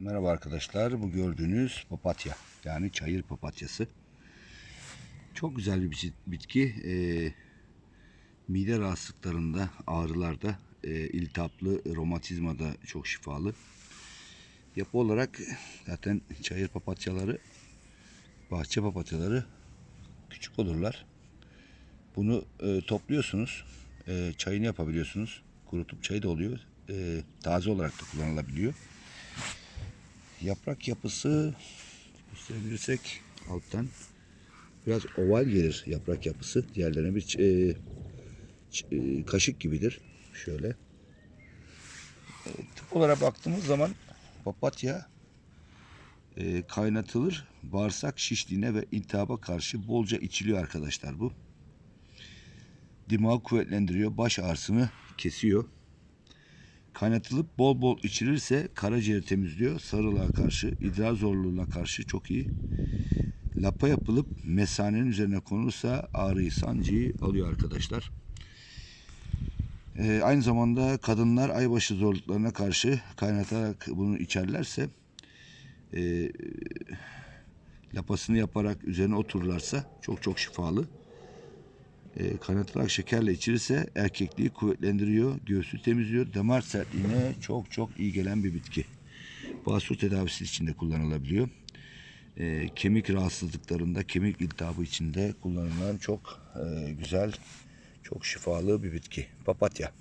Merhaba arkadaşlar. Bu gördüğünüz papatya. Yani çayır papatyası. Çok güzel bir bit- bitki. Ee, mide rahatsızlıklarında, ağrılarda, e, iltihaplı romatizmada çok şifalı. Yapı olarak zaten çayır papatyaları, bahçe papatyaları küçük olurlar. Bunu e, topluyorsunuz. E, çayını yapabiliyorsunuz. Kurutup çayı da oluyor. E, taze olarak da kullanılabiliyor. Yaprak yapısı gösterebilirsek alttan biraz oval gelir yaprak yapısı. Diğerlerine bir e, e, kaşık gibidir. Şöyle. E, tıp olarak baktığımız zaman papatya e, kaynatılır. Bağırsak şişliğine ve iltihaba karşı bolca içiliyor arkadaşlar bu. Dimağı kuvvetlendiriyor. Baş ağrısını kesiyor. Kaynatılıp bol bol içilirse karaciğeri temizliyor. Sarılığa karşı, idrar zorluğuna karşı çok iyi. Lapa yapılıp mesanenin üzerine konulursa ağrıyı, sancıyı alıyor arkadaşlar. Ee, aynı zamanda kadınlar aybaşı zorluklarına karşı kaynatarak bunu içerlerse e, lapasını yaparak üzerine otururlarsa çok çok şifalı. E, kaynatılarak şekerle içilirse erkekliği kuvvetlendiriyor, göğsü temizliyor, damar sertliğine çok çok iyi gelen bir bitki. Basur tedavisi için de kullanılabiliyor. E, kemik rahatsızlıklarında, kemik iltihabı içinde kullanılan çok e, güzel, çok şifalı bir bitki. Papatya.